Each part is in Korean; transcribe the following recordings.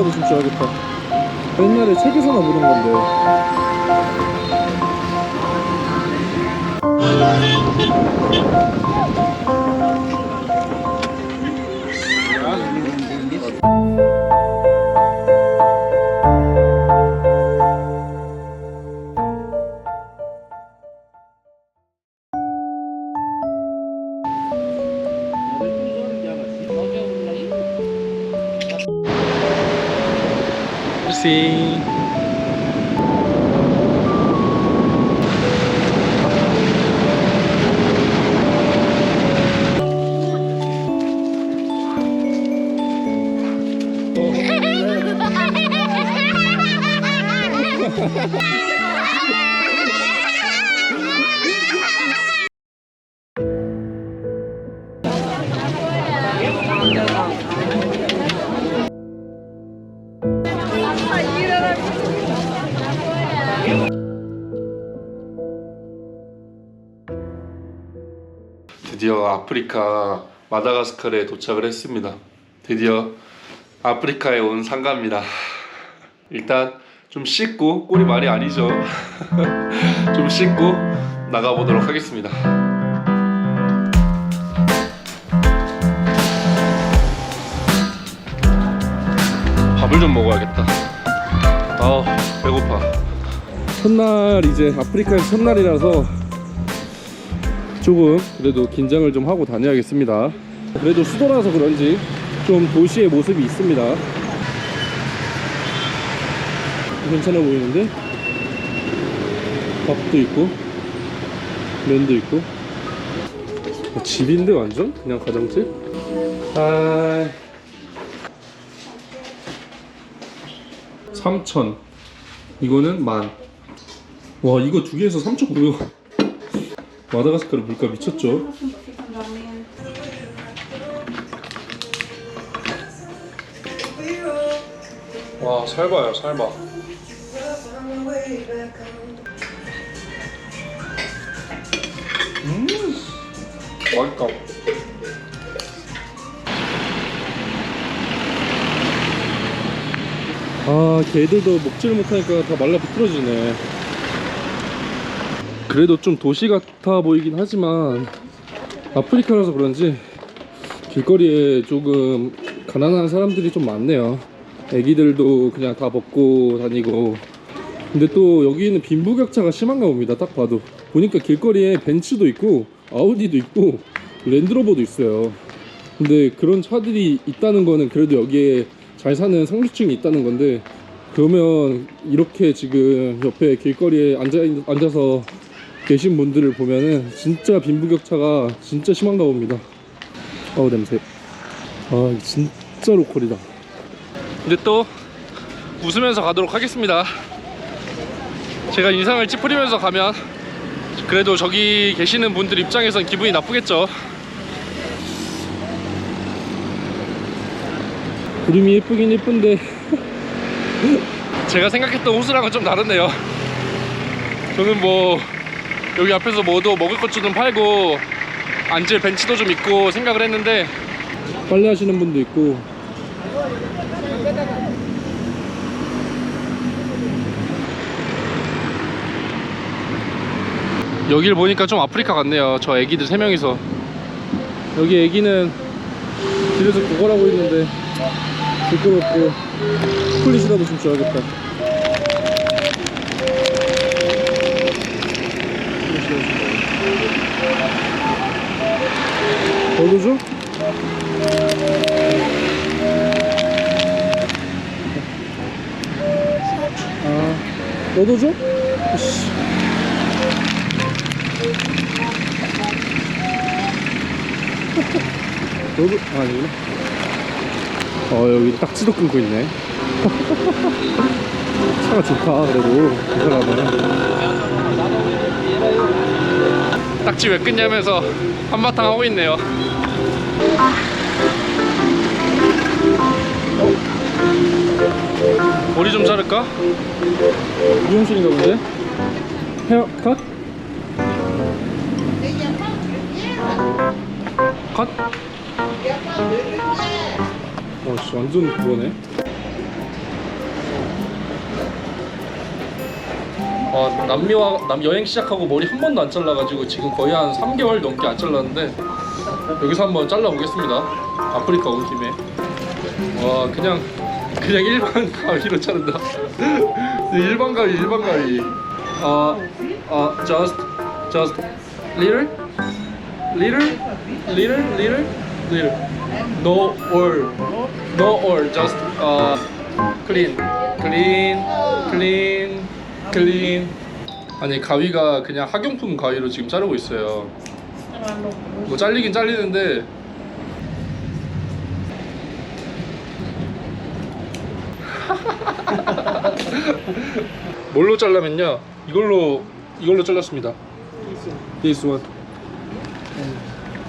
폴리시라도 좀 줘야겠다. 옛날에 책에서나 보던 건데. merci 드디어 아프리카 마다가스카르에 도착을 했습니다. 드디어 아프리카에 온 상가입니다. 일단 좀 씻고 꼴이 말이 아니죠. 좀 씻고 나가보도록 하겠습니다. 밥을 좀 먹어야겠다. 아 배고파. 첫날 이제 아프리카에서 첫날이라서 조금 그래도 긴장을 좀 하고 다녀야겠습니다. 그래도 수도라서 그런지 좀 도시의 모습이 있습니다. 괜찮아 보이는데 밥도 있고 면도 있고 어, 집인데 완전 그냥 가정집. 아. 3천 이거는 만. 와 이거 두 개에서 3,900원. 마다가스카르 물가 미쳤죠? 와 살봐요 살봐 맛있다 아 개들도 먹지를 못하니까 다 말라 비틀어지네. 그래도 좀 도시 같아 보이긴 하지만 아프리카라서 그런지 길거리에 조금 가난한 사람들이 좀 많네요. 애기들도 그냥 다 먹고 다니고. 근데 또 여기는 빈부격차가 심한가 봅니다. 딱 봐도. 보니까 길거리에 벤츠도 있고 아우디도 있고 랜드로버도 있어요. 근데 그런 차들이 있다는 거는 그래도 여기에 잘 사는 상류층이 있다는 건데 그러면 이렇게 지금 옆에 길거리에 앉아, 앉아서 계신 분들을 보면은 진짜 빈부격차가 진짜 심한가 봅니다. 아우 냄새. 아 진짜 로컬이다. 이제 또 웃으면서 가도록 하겠습니다. 제가 인상을 찌푸리면서 가면 그래도 저기 계시는 분들 입장에선 기분이 나쁘겠죠. 구름이 예쁘긴 예쁜데. 제가 생각했던 호수랑은 좀 다르네요. 저는 뭐 여기 앞에서 뭐도 먹을 것좀 팔고 앉을 벤치도 좀 있고 생각을 했는데 빨래 하시는 분도 있고 여길 보니까 좀 아프리카 같네요 저 애기들 3명이서 여기 애기는 집에서 구걸하고 있는데 부끄럽고 폴리시라도 좀 줘야겠다 너도 줘? 아, 너도 줘? 씨. 너도 아, 아니구나. 어 여기 딱지도 끊고 있네. 차가 좋다 그래도 이 사람은. 딱지 왜 끊냐면서 한바탕 하고 있네요. 머리 좀 자를까? 미용실인가 본데? 헤어 컷? 컷? 어, 진짜 완전 그거네. 아, 남미와 남 여행 시작하고 머리 한 번도 안 잘라가지고 지금 거의 한 3개월 넘게 안 잘랐는데 여기서 한번 잘라보겠습니다. 아프리카 온 김에. 와, 그냥 그냥 일반 가위로 자른다. 일반 가위, 일반 가위. 아, 아, just, just little. Little little little little no or no or just uh clean clean clean clean 아니 가위가 그냥 학용품 가위로 지금 자르고 있어요 뭐 잘리긴 잘리는데 뭘로 잘라면요 이걸로 이걸로 잘랐습니다 This one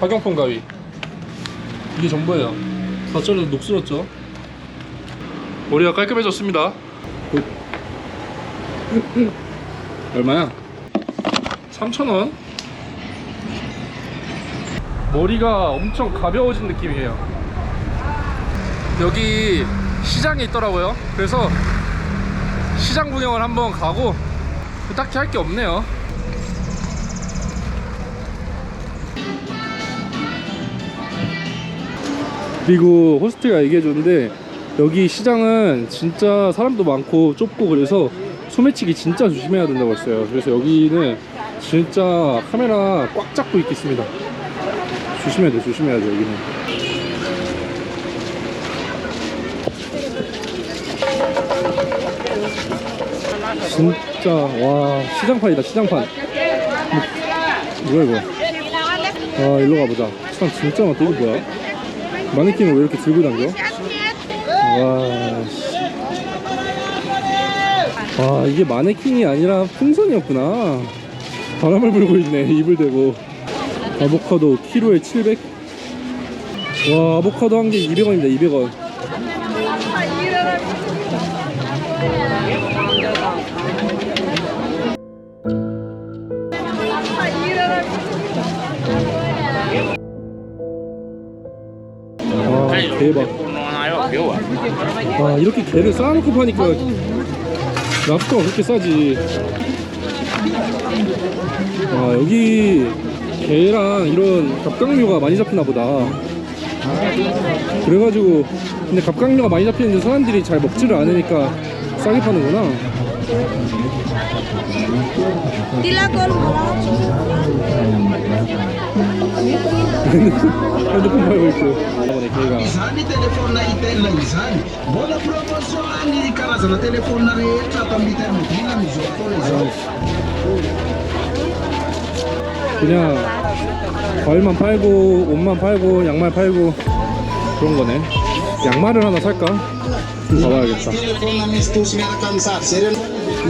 학용품 가위. 이게 전부예요. 다 잘라도 녹슬었죠? 머리가 깔끔해졌습니다. 굿. 얼마야? 3,000원? 머리가 엄청 가벼워진 느낌이에요. 여기 시장에 있더라고요. 그래서 시장 구경을 한번 가고 딱히 할 게 없네요 그리고 호스트가 얘기해줬는데 여기 시장은 진짜 사람도 많고 좁고 그래서 소매치기 진짜 조심해야 된다고 했어요. 그래서 여기는 진짜 카메라 꽉 잡고 있겠습니다. 조심해야 돼 조심해야 돼 여기는. 진짜 와 시장판이다 시장판. 뭐, 뭐야 이거? 아 일로 가보자. 사람 진짜 많다 이거 뭐야 마네킹을 왜 이렇게 들고 다녀? 와, 씨. 와 이게 마네킹이 아니라 풍선이었구나 바람을 불고 있네 입을 대고 아보카도 키로에 700? 와 아보카도 한 개 200원입니다 200원 대박. 와 이렇게 게를 쌓아놓고 파니까 랍스터가 그렇게 싸지. 와 여기 게랑 이런 갑각류가 많이 잡히나 보다. 그래가지고 근데 갑각류가 많이 잡히는데 사람들이 잘 먹지를 않으니까 싸게 파는구나 Izany itel izany mbola karazana rehetra ato amin'ny amizao izao 그냥 과일만 팔고 옷만 팔고 양말 팔고 그런 거네 양말을 하나 살까? 좀 가봐야겠다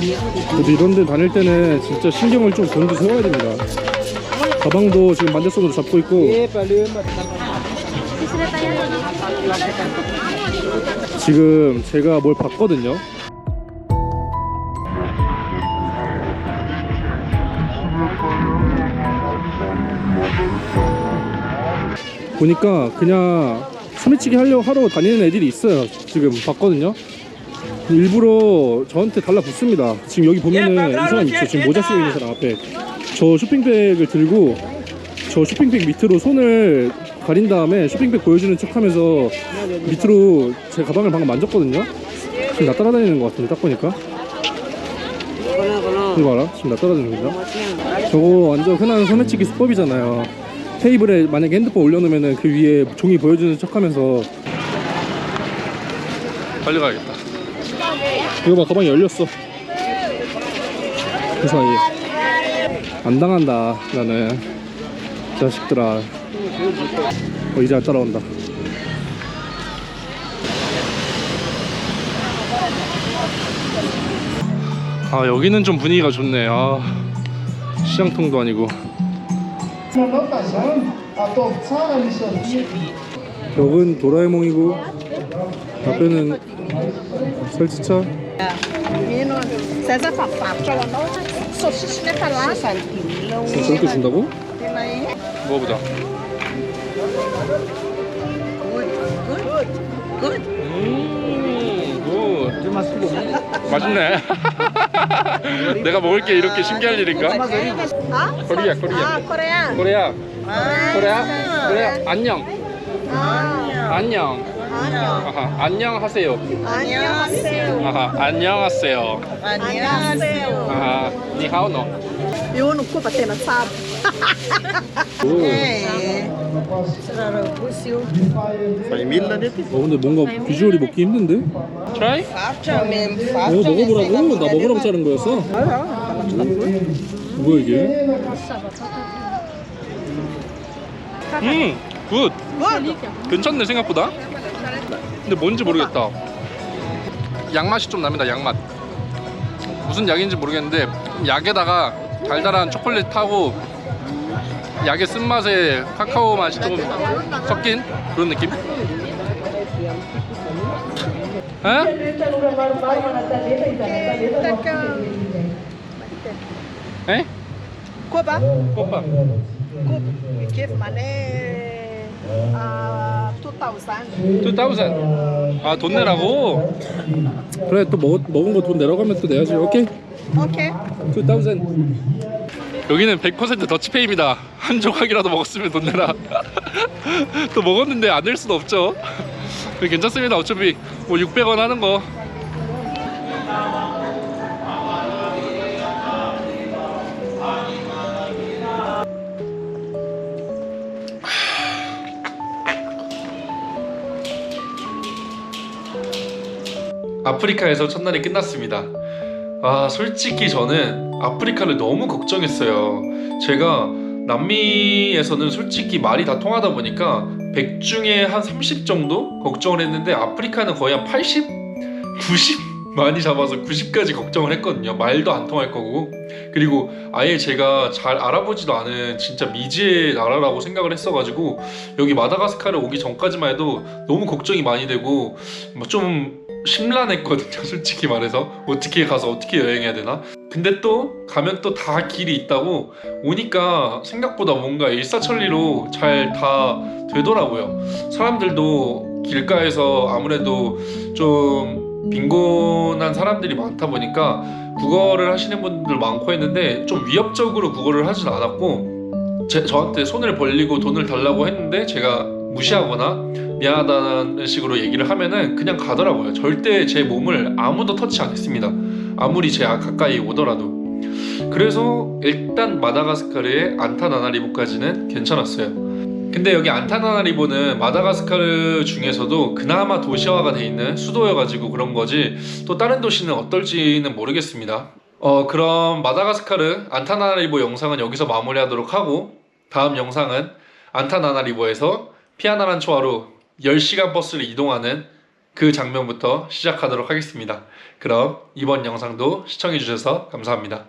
그래도 이런 데 다닐 때는 진짜 신경을 좀 곤두세워야 됩니다. 가방도 지금 만대손으로 잡고 있고. 지금 제가 뭘 봤거든요. 보니까 그냥 소매치기 하려고 하러 다니는 애들이 있어요. 지금 봤거든요 일부러 저한테 달라붙습니다. 지금 여기 보면은 이 사람 있죠. 지금 모자 쓰고 있는 사람 앞에. 저 쇼핑백을 들고 저 쇼핑백 밑으로 손을 가린 다음에 쇼핑백 보여주는 척 하면서 밑으로 제 가방을 방금 만졌거든요. 지금 나 따라다니는 것 같은데 딱 보니까. 이거 봐라. 지금 나 따라다니는 거죠 저거 완전 흔한 소매치기 수법이잖아요. 테이블에 만약에 핸드폰 올려놓으면 그 위에 종이 보여주는 척 하면서 달려가야겠다 이거 봐 가방이 열렸어. 그 사이에. 안 당한다 나는. 자식들아. 어 이제 안 따라온다. 아 여기는 좀 분위기가 좋네. 아 시장통도 아니고. 벽은 도라에몽이고 앞에는 살치차 Menino, César. Salsicha. 어, 저렇게 준다고? Tem aí. 먹어보자 good. 음, 굿. 맛있네. 내가 먹을 게 이렇게 신기할 일인가? 아? 코리아 아, 코리아 코리안. 코리아 아, 코리아 코리아 안녕 아, 안녕 안녕. 아하, 안녕하세요 안녕하세요. 아하, 안녕하세요 안녕하세요. 아하, 니하오노. 오. 어 근데 뭔가 비주얼이 먹기 힘든데? 트라이? 어 먹어보라고? 나 먹으라고 자른 거였어? 뭐야 이게? 음! 굿! 괜찮네 생각보다 근데 뭔지 모르겠다 양맛이 좀 납니다 양맛 무슨 약인지 모르겠는데 약에다가 달달한 초콜릿 타고 약의 쓴맛에 카카오 맛이 조금 섞인 그런 느낌? 에? 에? Cuba. 오빠 Cuba. Que mané. Ah, 2000. 2000. 아, 돈 내라고? 그래, 또 먹, 먹은 거 돈 내라고 하면 또 내야지. 오케이. Ok. 2000. 여기는 100% 더치페이입니다. 한 조각이라도 먹었으면 돈 내라. 또 먹었는데 안 낼 수도 없죠. 괜찮습니다. 어차피 뭐 600원 하는 거. 아프리카에서 첫날이 끝났습니다. 아, 솔직히 저는 아프리카를 너무 걱정했어요. 제가 남미에서는 솔직히 말이 다 통하다 보니까 100 중에 한 30 정도 걱정을 했는데 아프리카는 거의 한 80, 90 많이 잡아서 90까지 걱정을 했거든요. 말도 안 통할 거고. 그리고 아예 제가 잘 알아보지도 않은 진짜 미지의 나라라고 생각을 했어가지고 여기 마다가스카르 오기 전까지만 해도 너무 걱정이 많이 되고 뭐좀 심란했거든요 솔직히 말해서. 어떻게 가서 어떻게 여행해야 되나? 근데 또 가면 또 다 길이 있다고 오니까 생각보다 뭔가 일사천리로 잘 다 되더라고요. 사람들도 길가에서 아무래도 좀 빈곤한 사람들이 많다 보니까 국어를 하시는 분들 많고 했는데 좀 위협적으로 국어를 하진 않았고 제, 저한테 손을 벌리고 돈을 달라고 했는데 제가 무시하거나 미안하다는 식으로 얘기를 하면은 그냥 가더라고요. 절대 제 몸을 아무도 터치 안 했습니다. 아무리 제 가까이 오더라도. 그래서 일단 마다가스카르의 안타나나리보까지는 괜찮았어요. 근데 여기 안타나나 리보는 마다가스카르 중에서도 그나마 도시화가 돼 있는 수도여가지고 그런 거지 또 다른 도시는 어떨지는 모르겠습니다. 어 그럼 마다가스카르 안타나나리보 영상은 여기서 마무리하도록 하고 다음 영상은 안타나나리보에서 피아나란초아로 10시간 버스를 이동하는 그 장면부터 시작하도록 하겠습니다. 그럼 이번 영상도 시청해주셔서 감사합니다.